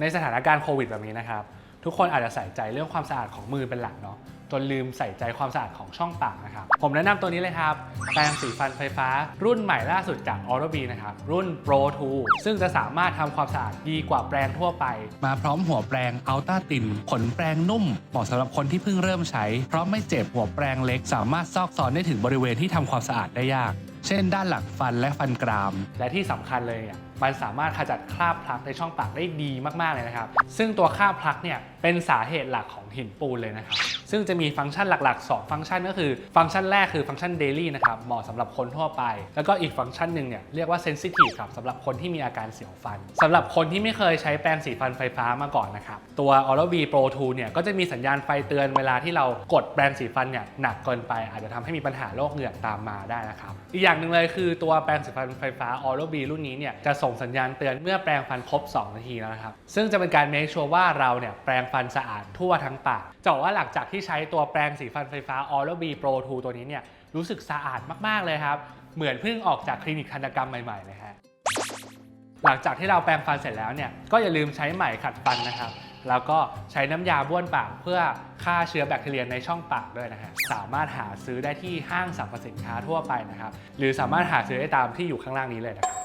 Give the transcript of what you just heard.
ในสถานการณ์โควิดแบบนี้นะครับ ทุกคนอาจจะใส่ใจเรื่องความสะอาดของมือเป็นหลักเนาะจนลืมใส่ใจความสะอาดของช่องปากนะครับ ผมแนะนำตัวนี้เลยครับ แปรงสีฟันไฟฟ้า รุ่นใหม่ล่าสุดจาก Oral-B นะครับ รุ่น Pro 2 ซึ่งจะสามารถทำความสะอาดดีกว่าแปรงทั่วไป มาพร้อมหัวแปรงอัลต้าตินขนแปรงนุ่ม เหมาะสำหรับคนที่เพิ่งเริ่มใช้ เพราะไม่เจ็บหัวแปรงเล็ก สามารถซอกซอนได้ถึงบริเวณที่ทำความสะอาดได้ยาก เช่น ด้านหลังฟันและฟันกราม และที่สำคัญเลยเนี่ยมันสามารถขจัดคราบพลักในช่องปากได้ดีมากๆเลยนะครับ ซึ่งตัวคราบพลักเนี่ยเป็นสาเหตุหลักของหินปูนเลยนะครับ ซึ่งจะมีฟังก์ชันหลัก ๆ 2 ฟังก์ชันก็คือ ฟังก์ชันแรกคือฟังก์ชัน daily นะครับเหมาะสำหรับคนทั่วไป แล้วก็อีกฟังก์ชันหนึ่งเนี่ยเรียกว่า sensitive ครับสำหรับคนที่มีอาการเสียวฟันสำหรับคนที่ไม่เคยใช้แปรงสีฟันไฟฟ้ามาก่อนนะครับตัว Oral-B Pro 2เนี่ยก็จะมีสัญญาณไฟเตือนเวลาที่เรากดแปรงสีฟันเนี่ยหนักเกินไป อาจจะทำให้มีปัญหาโรคเหงือกตามมาได้นะครับอีกอย่างหนึ่งเลยคือตัวแปรงสีฟันไฟฟ้า Oral-B รุ่นนี้เนี่ยจะส่งสัญญาณเตือนเมื่อแปรงฟันครบ 2 นาทีแล้วนะครับซึ่งจะเป็นการ make sure ว่าเราเนี่ยแปรงฟันสะอาดทั่วทั้งปากจะบอกว่าหลังจากที่ใช้ตัวแปรงสีฟันไฟฟ้า Oral-B Pro 2 ตัวนี้เนี่ยรู้สึกสะอาดมาก ๆ เลยครับ เหมือนเพิ่งออกจากคลินิกทันตกรรมใหม่ ๆ เลยฮะหลังจากที่เราแปรงฟันเสร็จแล้วเนี่ยก็อย่าลืมใช้ไหมขัดฟันนะครับ แล้วก็ใช้น้ำยาบ้วนปากเพื่อฆ่าเชื้อแบคทีเรียในช่องปากด้วยนะฮะสามารถหาซื้อได้ที่ห้างสรรพสินค้าทั่วไปนะครับ หรือสามารถหาซื้อได้ตามที่อยู่ข้างล่างนี้เลยนะครับ